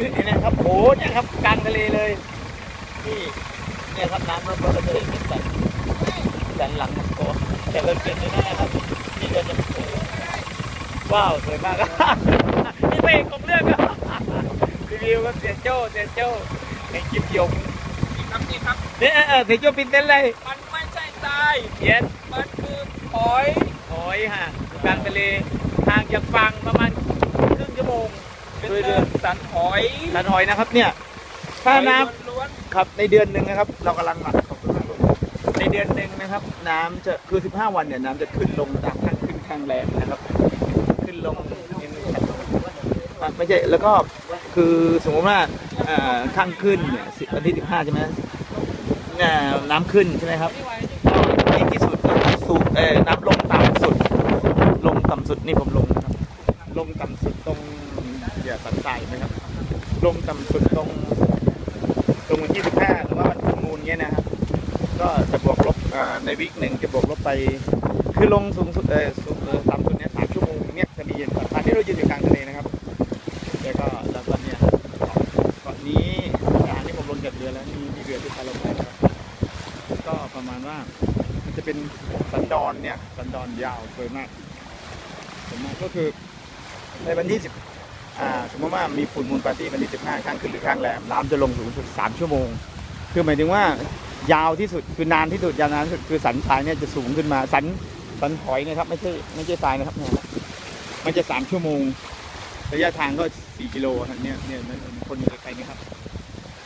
อ้เนี่ยครับกลางทะเลเลยนี่เนี่ยครับน้ำมันก็จะเห็นเป็นสันสันหลังมังกรแต่เราเปลี่ยนไม่ได้ครับนี่เราจะเออว้าวสวยมากนี่เพลงของเรื่องครับรีวิวครับเสียโจ้เสียโจ้ในคลิปยงอีกคำนี้ครับเนี่ยเออเออเสียโจ้ปินเต้นเลยมันไม่ใช่ทรายเย็นมันคือหอยหอยฮะกลางทะเลห่างจากฝั่งประมาณครึ่งชั่วโมง เป็นด้วยเรื่เรือองสันหอยสันหอยนะครับเนี่ยถ้าน้ำหอยล้วนครับในเดือนหนึ่งนะครับ เรากำลังหลักขอบคุณมากครับในเดือนหนึ่งนะครับ น้ำจะคือ 15 วันเนี่ยน้ำจะขึ้นลงจากข้างขึ้นข้างแรงนะครับ ขึ้นลงอะไม่ใช่แล้วก็คือสมมติว่าเอ่อข้างขึ้นเนี่ยสิวันที่ 15 ใช่ไหมเอ่อน้ำขึ้นใช่ไหมครับนี่ที่สุดสูงเอ่อน้ำลงต่ำสุด ลงต่ำสุดนี่ผมลงนะครับ ลงต่ำสุดตรง อย่าสันทรายไหมครับลงต่ำสุดตรงตรงวันที่15หรือว่าวันฟูลมูลเงี้ยนะครับ ก็จะบวกลบในวิกหนึ่งจะบวกลบไป คือลงสูงสุดเออสูงเออต่ำสุดเนี่ยสามชั่วโมงเนี่ยจะมีเย็นกว่าตอนที่เรายืนอยู่กลางทะเลนะครับแล้วก็แล้วก็เนี่ยเกาะนี้ทางที่ผมลงจากเรือแล้วมีมีเรือที่พาเราไปครับก็ประมาณว่ามันจะเป็นสันดอนเนี่ยสันดอนยาวสวยมากสวยมากก็คือในวันที่สิบ สมมติว่ามีฝุ่นมูลปาร์ตี้วันที่15ข้างขึ้นหรือข้างแรมน้ำจะลงสูงสุด 3 ชั่วโมง คือหมายถึงว่ายาวที่สุดคือนานที่สุดยาวนานที่สุดคือสันทรายเนี่ยจะสูงขึ้นมาสันสันหอยนะครับไม่ใช่ไม่ใช่ทรายนะครับเนี่ยมันจะ3ชั่วโมง ระยะทางก็4กิโลครับเนี่ยเนี่ยเนี่ยคนอยู่ไกลๆนี่ครับ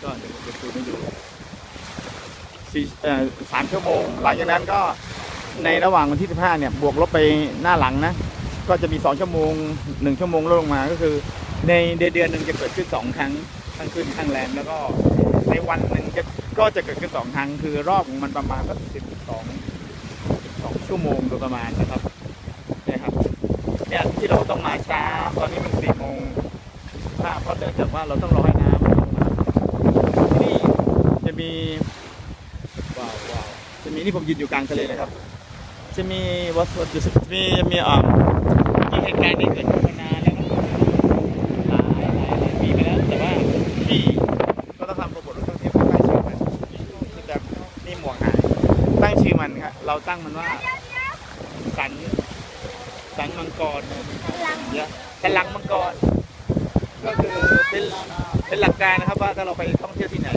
ก็เดี๋ยวจะดูให้ดูสี่เอ่อสามชั่วโมง หลังจากนั้นก็ในระหว่างวันที่15เนี่ยบวกลบไปหน้าหลังนะ ก็จะมี2ชั่วโมง1ชั่วโมงลดลงมาก็คือ ในเดือนเดือนหนึ่งจะเกิดขึ้น2ครั้งทั้งขึ้นข้งแรมแล้วก็ในวันหนึ่งจะก็จะเกิดขึ้น2ครั้งคือรอบของมันประมาณสัก12 12ชั่วโมงโดยประมาณนะครับเนี่ยครับเนี่ยที่เราต้องมาช้าตอนนี้มัน4โมงเพราะเนื่องจากว่าเราต้องรอให้น้ำที่นี่จะมีว้าวว้าวจะมีนี่ผมยืนอยู่กลางทะเลนะครับ จะมีวัสดุจะมีจะมีอ่ามีเหตุการณ์ที่เกิดขึ้น ชื่อมันครับเราตั้งมันว่า สัน สันมังกรเนี่ยสันหลังมังกร ก็คือเป็นเป็นหลักการนะครับว่าถ้าเราไปท่องเที่ยวที่ไหน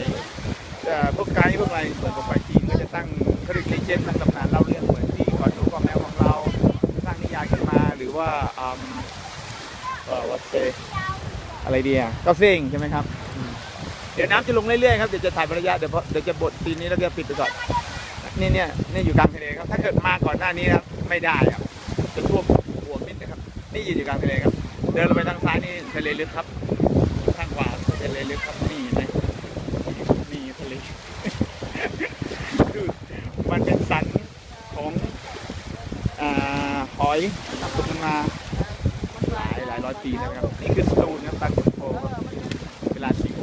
เอ่อพวกไกด์พวกอะไรเหมือนกับไปจีนก็จะตั้งเขาเรียกเลเจนด์ตั้งตำนานเล่าเรื่องเหมือนที่ก่อนดูก่อนแมวของเราสร้างนิยายขึ้นมาหรือว่าอืมเอ่อวัดเซอะไรดีอะก็เซ้งใช่ไหมครับอืมเดี๋ยวน้ำจะลงเรื่อยๆครับ เดี๋ยวจะถ่ายระยะเดี๋ยวพอเดี๋ยวจะบดซีนนี้แล้วก็ปิดไปก่อน นี่เนี่ยนี่อยู่กลางทะเลครับ ถ้าเกิดมาก่อนหน้านี้ครับไม่ได้ครับจะท่วมหัวมิดนะครับ นี่ยืนอยู่กลางทะเลครับ เดินลงไปทางซ้ายนี่ทะเลลึกครับทางขวาทะเลลึกครับนี่เห็นไหมนี่ทะเลคือมันเป็นสันของอ่าหอยตกลงมาหลายหลายร้อยปีแล้วครับ นี่คือสตูนครับตันโพเวลาสิง